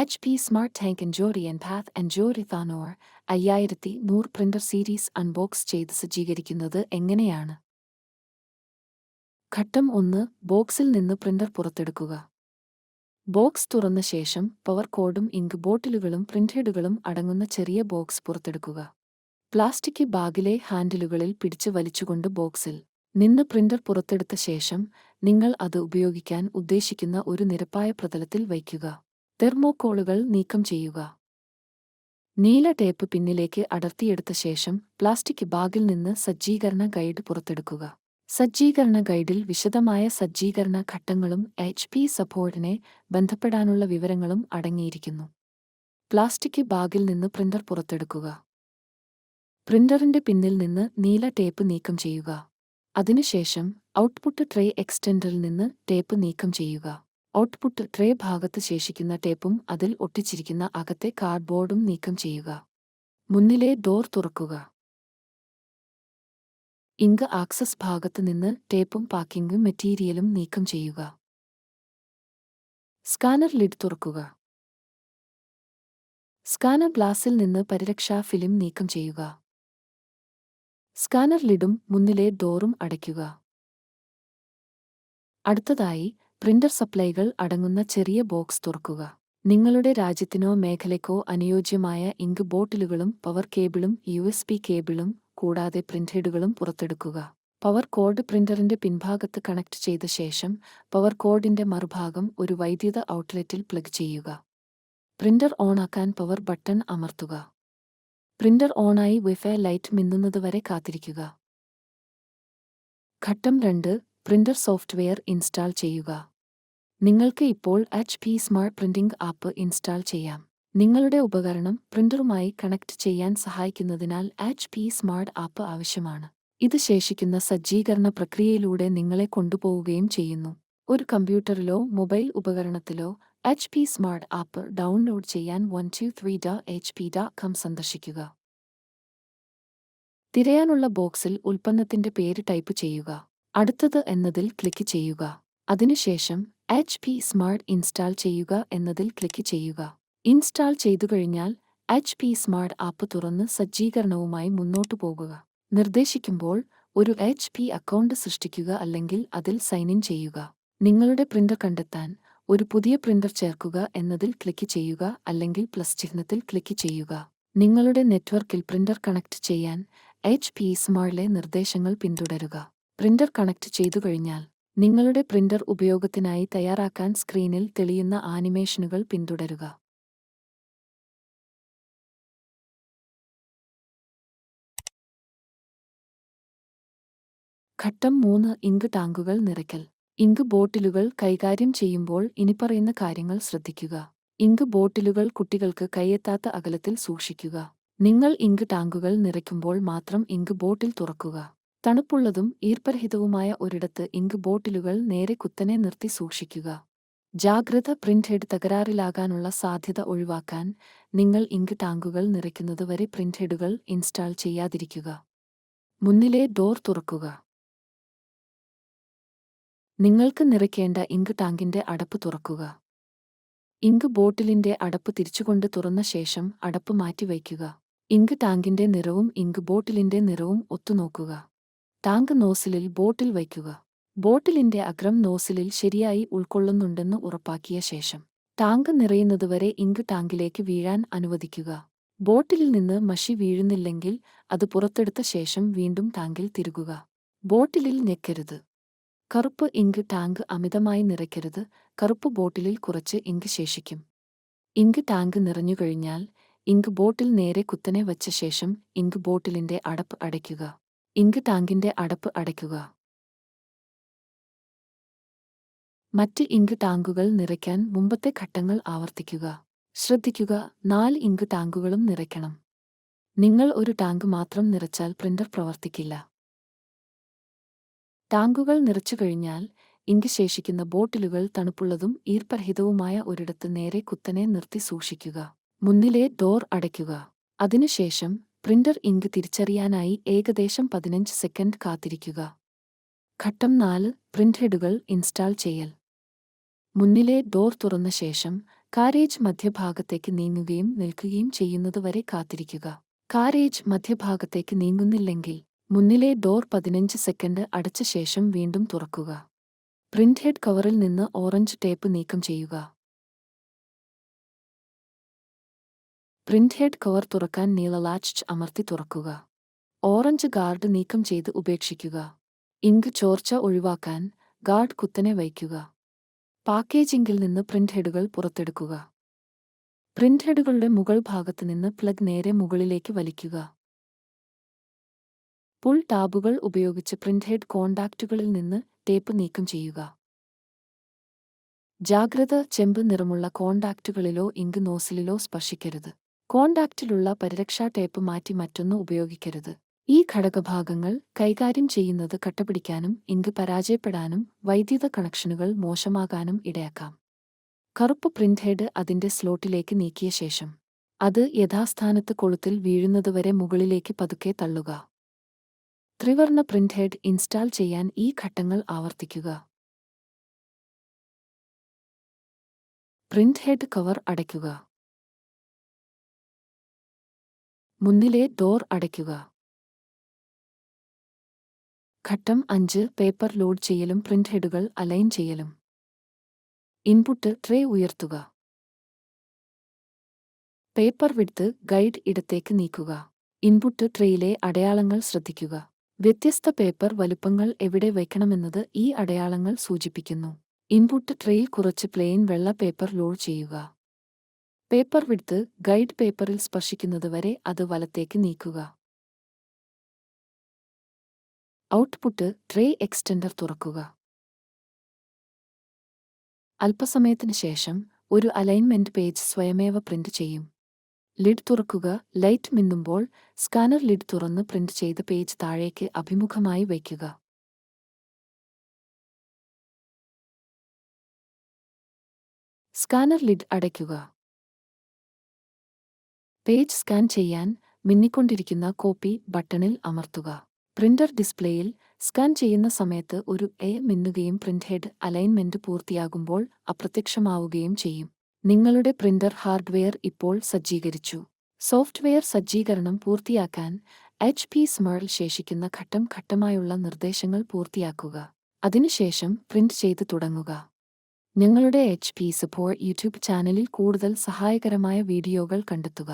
H P smart tank എൻജോറി and പാത്ത് എൻജോറി താനോർ അയ്യായിരത്തി നൂറ് പ്രിന്റർ സീരീസ് അൺബോക്സ് ചെയ്ത് സജ്ജീകരിക്കുന്നത് എങ്ങനെയാണ്? ഘട്ടം ഒന്ന് ബോക്സിൽ നിന്ന് പ്രിന്റർ പുറത്തെടുക്കുക. ബോക്സ് തുറന്ന ശേഷം പവർ കോഡും ഇങ്ക് ബോട്ടിലുകളും പ്രിന്റേഡുകളും അടങ്ങുന്ന ചെറിയ ബോക്സ് പുറത്തെടുക്കുക. പ്ലാസ്റ്റിക് ബാഗിലെ ഹാൻഡിലുകളിൽ പിടിച്ച് വലിച്ചുകൊണ്ട് ബോക്സിൽ നിന്ന് പ്രിന്റർ പുറത്തെടുത്ത ശേഷം നിങ്ങൾ അത് ഉപയോഗിക്കാൻ ഉദ്ദേശിക്കുന്ന ഒരു നിരപ്പായ പ്രതലത്തിൽ വയ്ക്കുക. തെർമോക്കോളുകൾ നീക്കം ചെയ്യുക. നീല ടേപ്പ് പിന്നിലേക്ക് അടർത്തിയെടുത്ത ശേഷം പ്ലാസ്റ്റിക് ബാഗിൽ നിന്ന് സജ്ജീകരണ ഗൈഡ് പുറത്തെടുക്കുക. സജ്ജീകരണ ഗൈഡിൽ വിശദമായ സജ്ജീകരണ ഘട്ടങ്ങളും എച്ച് പി സപ്പോർട്ടിനെ ബന്ധപ്പെടാനുള്ള വിവരങ്ങളും അടങ്ങിയിരിക്കുന്നു. പ്ലാസ്റ്റിക് ബാഗിൽ നിന്ന് പ്രിന്റർ പുറത്തെടുക്കുക. പ്രിന്ററിന്റെ പിന്നിൽ നിന്ന് നീല ടേപ്പ് നീക്കം ചെയ്യുക. അതിനുശേഷം ഔട്ട്പുട്ട് ട്രേ എക്സ്റ്റൻഡറിൽ നിന്ന് ടേപ്പ് നീക്കം ചെയ്യുക. ഔട്ട്പുട്ട് ട്രേ ഭാഗത്ത് ശേഷിക്കുന്ന ടേപ്പും അതിൽ ഒട്ടിച്ചിരിക്കുന്ന അകത്തെ കാർഡ്ബോർഡും നീക്കം ചെയ്യുക. മുന്നിലെ ഡോർ തുറക്കുക. ഇങ്ക് ആക്സസ് ഭാഗത്ത് നിന്ന് ടേപ്പും പാക്കിംഗ് മെറ്റീരിയലും നീക്കം ചെയ്യുക. സ്കാനർ ലിഡ് തുറക്കുക. സ്കാനർ ഗ്ലാസിൽ നിന്ന് പരിരക്ഷാ ഫിലിം നീക്കം ചെയ്യുക. സ്കാനർ ലിഡും മുന്നിലെ ഡോറും അടയ്ക്കുക. അടുത്തതായി പ്രിന്റർ സപ്ലൈകൾ അടങ്ങുന്ന ചെറിയ ബോക്സ് തുറക്കുക. നിങ്ങളുടെ രാജ്യത്തിനോ മേഖലയ്ക്കോ അനുയോജ്യമായ ഇങ്ക് ബോട്ടിലുകളും പവർ കേബിളും യു എസ് പി കേബിളും കൂടാതെ പ്രിന്റേഡുകളും പുറത്തെടുക്കുക. പവർ കോഡ് പ്രിന്ററിന്റെ പിൻഭാഗത്ത് കണക്ട് ചെയ്ത ശേഷം പവർ കോഡിന്റെ മറുഭാഗം ഒരു വൈദ്യുത ഔട്ട്ലെറ്റിൽ പ്ലഗ് ചെയ്യുക. പ്രിന്റർ ഓണാക്കാൻ പവർ ബട്ടൺ അമർത്തുക. പ്രിന്റർ ഓണായി വൈഫൈ ലൈറ്റ് മിന്നുന്നതുവരെ കാത്തിരിക്കുക. ഘട്ടം രണ്ട് പ്രിന്റർ സോഫ്റ്റ്വെയർ ഇൻസ്റ്റാൾ ചെയ്യുക. നിങ്ങൾക്ക് ഇപ്പോൾ H P smart printing app install ചെയ്യാം. നിങ്ങളുടെ ഉപകരണം പ്രിന്ററുമായി കണക്ട് ചെയ്യാൻ സഹായിക്കുന്നതിനാൽ എച്ച് പി സ്മാർട്ട് ആപ്പ് ആവശ്യമാണ്. ഇത് ശേഷിക്കുന്ന സജ്ജീകരണ പ്രക്രിയയിലൂടെ നിങ്ങളെ കൊണ്ടുപോവുകയും ചെയ്യുന്നു. ഒരു കമ്പ്യൂട്ടറിലോ mobile ഉപകരണത്തിലോ H P smart app download ചെയ്യാൻ one two three dot H P dot com സന്ദർശിക്കുക. തിരയാനുള്ള ബോക്സിൽ ഉൽപ്പന്നത്തിന്റെ പേര് ടൈപ്പ് ചെയ്യുക. അടുത്തത് എന്നതിൽ ക്ലിക്ക് ചെയ്യുക. അതിനുശേഷം എച്ച് പി സ്മാർട്ട് ഇൻസ്റ്റാൾ ചെയ്യുക എന്നതിൽ ക്ലിക്ക് ചെയ്യുക. ഇൻസ്റ്റാൾ ചെയ്തു കഴിഞ്ഞാൽ എച്ച് പി സ്മാർട്ട് ആപ്പ് തുറന്ന് സജ്ജീകരണവുമായി മുന്നോട്ടു പോകുക. നിർദ്ദേശിക്കുമ്പോൾ ഒരു എച്ച് പി അക്കൗണ്ട് സൃഷ്ടിക്കുക അല്ലെങ്കിൽ അതിൽ സൈൻ ഇൻ ചെയ്യുക. നിങ്ങളുടെ പ്രിന്റർ കണ്ടെത്താൻ ഒരു പുതിയ പ്രിന്റർ ചേർക്കുക എന്നതിൽ ക്ലിക്ക് ചെയ്യുക അല്ലെങ്കിൽ പ്ലസ് ചിഹ്നത്തിൽ ക്ലിക്ക് ചെയ്യുക. നിങ്ങളുടെ നെറ്റ്വർക്കിൽ പ്രിന്റർ കണക്ട് ചെയ്യാൻ എച്ച് പി സ്മാർട്ടിലെ നിർദ്ദേശങ്ങൾ പിന്തുടരുക. പ്രിന്റർ കണക്ട് ചെയ്തു കഴിഞ്ഞാൽ നിങ്ങളുടെ പ്രിന്റർ ഉപയോഗത്തിനായി തയ്യാറാക്കാൻ സ്ക്രീനിൽ തെളിയുന്ന ആനിമേഷനുകൾ പിന്തുടരുക. ഘട്ടം മൂന്ന് ഇങ്ക് ടാങ്കുകൾ നിറയ്ക്കൽ. ഇങ്ക് ബോട്ടിലുകൾ കൈകാര്യം ചെയ്യുമ്പോൾ ഇനിപ്പറയുന്ന കാര്യങ്ങൾ ശ്രദ്ധിക്കുക. ഇങ്ക് ബോട്ടിലുകൾ കുട്ടികൾക്ക് കൈയെത്താത്ത അകലത്തിൽ സൂക്ഷിക്കുക. നിങ്ങൾ ഇങ്ക് ടാങ്കുകൾ നിറയ്ക്കുമ്പോൾ മാത്രം ഇങ്ക് ബോട്ടിൽ തുറക്കുക. തണുപ്പുള്ളതും ഈർപ്പരഹിതവുമായ ഒരിടത്ത് ഇങ്ക് ബോട്ടിലുകൾ നേരെ കുത്തനെ നിർത്തി സൂക്ഷിക്കുക. ജാഗ്രത പ്രിന്റഡ് തകരാറിലാകാനുള്ള സാധ്യത ഒഴിവാക്കാൻ നിങ്ങൾ ഇങ്ക് ടാങ്കുകൾ നിറയ്ക്കുന്നതുവരെ ഹെഡുകൾ ഇൻസ്റ്റാൾ ചെയ്യാതിരിക്കുക. മുന്നിലെ ഡോർ തുറക്കുക. നിങ്ങൾക്ക് നിറയ്ക്കേണ്ട ഇങ്ക് ടാങ്കിന്റെ അടപ്പ് തുറക്കുക. ഇങ്ക് ബോട്ടിലിന്റെ അടപ്പ് തിരിച്ചുകൊണ്ട് തുറന്ന ശേഷം അടപ്പ് മാറ്റിവയ്ക്കുക. ഇങ്ക് ടാങ്കിന്റെ നിറവും ഇങ്ക് ബോട്ടിലിന്റെ നിറവും ഒത്തുനോക്കുക. ടാങ്ക് നോസിലിൽ ബോട്ടിൽ വയ്ക്കുക. ബോട്ടിലിന്റെ അഗ്രം നോസിലിൽ ശരിയായി ഉൾക്കൊള്ളുന്നുണ്ടെന്ന് ഉറപ്പാക്കിയ ശേഷം ടാങ്ക് നിറയുന്നതുവരെ ഇങ്ക് ടാങ്കിലേക്ക് വീഴാൻ അനുവദിക്കുക. ബോട്ടിലിൽ നിന്ന് മഷി വീഴുന്നില്ലെങ്കിൽ അത് പുറത്തെടുത്ത ശേഷം വീണ്ടും ടാങ്കിൽ തിരുകുക. ബോട്ടിലിൽ ഞെക്കരുത്. കറുപ്പ് ഇങ്ക് ടാങ്ക് അമിതമായി നിറയ്ക്കരുത്. കറുപ്പ് ബോട്ടിലിൽ കുറച്ച് ഇങ്ക് ശേഷിക്കും. ഇങ്ക് ടാങ്ക് നിറഞ്ഞുകഴിഞ്ഞാൽ ഇങ്ക് ബോട്ടിൽ നേരെ കുത്തനെ വച്ച ശേഷം ഇങ്ക് ബോട്ടിലിന്റെ അടപ്പ് അടയ്ക്കുക. ഇങ്ക് ടാങ്കിന്റെ അടപ്പ് അടയ്ക്കുക. മറ്റ് ഇങ്ക് ടാങ്കുകൾ നിറയ്ക്കാൻ മുമ്പത്തെ ഘട്ടങ്ങൾ ആവർത്തിക്കുക. ശ്രദ്ധിക്കുക നാല് ഇങ്ക് ടാങ്കുകളും നിറയ്ക്കണം. നിങ്ങൾ ഒരു ടാങ്ക് മാത്രം നിറച്ചാൽ പ്രിന്റർ പ്രവർത്തിക്കില്ല. ടാങ്കുകൾ നിറച്ചു കഴിഞ്ഞാൽ ഇങ്ക് ശേഷിക്കുന്ന ബോട്ടിലുകൾ തണുപ്പുള്ളതും ഈർപ്പരഹിതവുമായ ഒരിടത്ത് നേരെ കുത്തനെ നിർത്തി സൂക്ഷിക്കുക. മുന്നിലെ ഡോർ അടയ്ക്കുക. അതിനുശേഷം പ്രിന്റർ ഇങ്ക് തിരിച്ചറിയാനായി ഏകദേശം പതിനഞ്ച് സെക്കൻഡ് കാത്തിരിക്കുക. ഘട്ടം നാല് പ്രിന്റഹെഡുകൾ ഇൻസ്റ്റാൾ ചെയ്യൽ. മുന്നിലെ ഡോർ തുറന്ന ശേഷം കാരേജ് മധ്യഭാഗത്തേക്ക് നീങ്ങുകയും നിൽക്കുകയും ചെയ്യുന്നതുവരെ കാത്തിരിക്കുക. കാരേജ് മധ്യഭാഗത്തേക്ക് നീങ്ങുന്നില്ലെങ്കിൽ മുന്നിലെ ഡോർ പതിനഞ്ച് സെക്കൻഡ് അടച്ച ശേഷം വീണ്ടും തുറക്കുക. പ്രിന്റ് ഹെഡ് കവറിൽ നിന്ന് ഓറഞ്ച് ടേപ്പ് നീക്കം ചെയ്യുക. പ്രിന്റ് ഹെഡ് കവർ തുറക്കാൻ നീല ലാച്ച് അമർത്തി തുറക്കുക. ഓറഞ്ച് ഗാർഡ് നീക്കം ചെയ്ത് ഉപേക്ഷിക്കുക. ഇങ്ക് ചോർച്ച ഒഴിവാക്കാൻ ഗാർഡ് കുത്തനെ വയ്ക്കുക. പാക്കേജിംഗിൽ നിന്ന് പ്രിന്റ് ഹെഡുകൾ പുറത്തെടുക്കുക. പ്രിന്റ് ഹെഡുകളുടെ മുകൾ ഭാഗത്ത് നിന്ന് പ്ലഗ് നേരെ മുകളിലേക്ക് വലിക്കുക. പുൾ ടാബുകൾ ഉപയോഗിച്ച് പ്രിന്റ് ഹെഡ് കോണ്ടാക്റ്റുകളിൽ നിന്ന് ടേപ്പ് നീക്കം ചെയ്യുക. ജാഗ്രത ചെമ്പ് നിറമുള്ള കോണ്ടാക്റ്റുകളിലോ ഇങ്ക് നോസിലിലോ സ്പർശിക്കരുത്. കോണ്ടാക്റ്റിലുള്ള പരിരക്ഷാ ടേപ്പ് മാറ്റി മറ്റൊന്ന് ഉപയോഗിക്കരുത്. ഈ ഘടകഭാഗങ്ങൾ കൈകാര്യം ചെയ്യുന്നത് കട്ടപിടിക്കാനും ഇങ്ക് പരാജയപ്പെടാനും വൈദ്യുത കണക്ഷനുകൾ മോശമാകാനും ഇടയാക്കാം. കറുപ്പ് പ്രിന്റ് ഹെഡ് അതിന്റെ സ്ലോട്ടിലേക്ക് നീക്കിയ ശേഷം അത് യഥാസ്ഥാനത്ത് കൊളുത്തിൽ വീഴുന്നതുവരെ മുകളിലേക്ക് പതുക്കെ തള്ളുക. ത്രിവർണ പ്രിന്റ് ഹെഡ് ഇൻസ്റ്റാൾ ചെയ്യാൻ ഈ ഘട്ടങ്ങൾ ആവർത്തിക്കുക. പ്രിന്റ് ഹെഡ് കവർ അടയ്ക്കുക. മുന്നിലെ ഡോർ അടയ്ക്കുക. ഘട്ടം അഞ്ച് പേപ്പർ ലോഡ് ചെയ്യലും പ്രിന്റ് ഹെഡുകൾ അലൈൻ ചെയ്യലും. ഇൻപുട്ട് ട്രേ ഉയർത്തുക. പേപ്പർ വിടുത്ത് ഗൈഡ് ഇടത്തേക്ക് നീക്കുക. ഇൻപുട്ട് ട്രേയിലെ അടയാളങ്ങൾ ശ്രദ്ധിക്കുക. വ്യത്യസ്ത പേപ്പർ വലുപ്പങ്ങൾ എവിടെ വയ്ക്കണമെന്നത് ഈ അടയാളങ്ങൾ സൂചിപ്പിക്കുന്നു. ഇൻപുട്ട് ട്രേയിൽ കുറച്ച് പ്ലെയിൻ വെള്ള പേപ്പർ ലോഡ് ചെയ്യുക. പേപ്പർ വിടുത്ത് ഗൈഡ് പേപ്പറിൽ സ്പർശിക്കുന്നതുവരെ അത് വലത്തേക്ക് നീക്കുക. ഔട്ട്പുട്ട് ട്രേ എക്സ്റ്റൻഡർ തുറക്കുക. അല്പസമയത്തിന് ശേഷം ഒരു അലൈൻമെന്റ് പേജ് സ്വയമേവ പ്രിന്റ് ചെയ്യും. ലിഡ് തുറക്കുക ലൈറ്റ് മിന്നുമ്പോൾ സ്കാനർ ലിഡ് തുറന്ന് പ്രിന്റ് ചെയ്ത പേജ് താഴേക്ക് അഭിമുഖമായി വയ്ക്കുക. സ്കാനർ ലിഡ് അടയ്ക്കുക. പേജ് സ്കാൻ ചെയ്യാൻ മിന്നിക്കൊണ്ടിരിക്കുന്ന കോപ്പി ബട്ടണിൽ അമർത്തുക. പ്രിന്റർ ഡിസ്പ്ലേയിൽ സ്കാൻ ചെയ്യുന്ന സമയത്ത് ഒരു എ മിന്നുകയും പ്രിന്റ് ഹെഡ് അലൈൻമെന്റ് പൂർത്തിയാകുമ്പോൾ അപ്രത്യക്ഷമാവുകയും ചെയ്യും. നിങ്ങളുടെ പ്രിന്റർ ഹാർഡ്വെയർ ഇപ്പോൾ സജ്ജീകരിച്ചു. സോഫ്റ്റ്വെയർ സജ്ജീകരണം പൂർത്തിയാക്കാൻ എച്ച് പി സ്മേൾ ശേഷിക്കുന്ന ഘട്ടം ഘട്ടമായുള്ള നിർദ്ദേശങ്ങൾ പൂർത്തിയാക്കുക. അതിനുശേഷം പ്രിന്റ് ചെയ്ത് തുടങ്ങുക. ഞങ്ങളുടെ എച്ച് പി സപ്പോർട്ട് യൂട്യൂബ് ചാനലിൽ കൂടുതൽ സഹായകരമായ വീഡിയോകൾ കണ്ടെത്തുക.